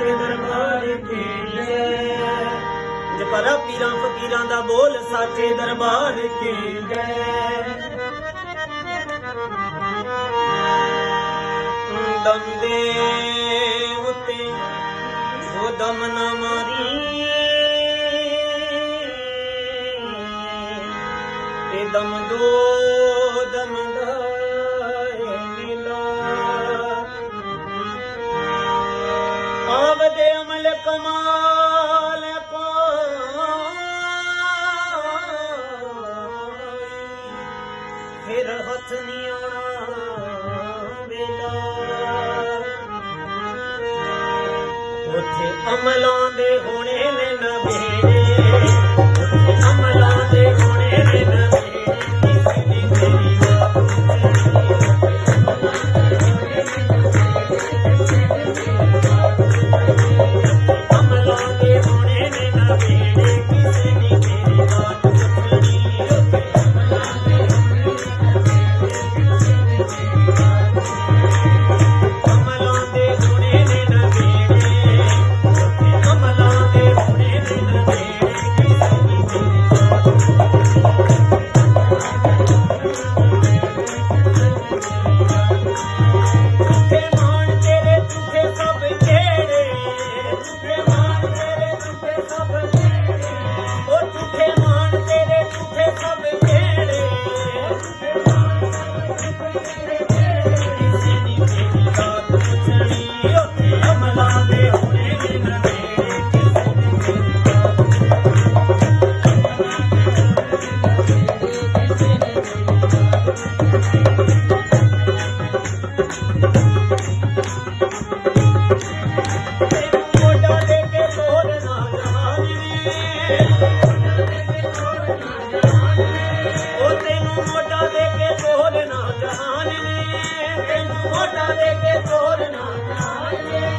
ਸੱਚੇ ਦਰਬਾਰ ਕੀ ਜੈ ਜਪਰਾ ਪੀਰਾਂ ਫਕੀਰਾਂ ਦਾ ਬੋਲ ਸਾਚੇ ਦਰਬਾਰ ਕੀ ਜੈ ਦੰਦੇ ਉਤੇ ਉਹ ਦਮ ਨਾ ਮਾਰੀ। ਇਹ ਦਮ ਦੋ, ਦਮ Mom.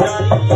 चल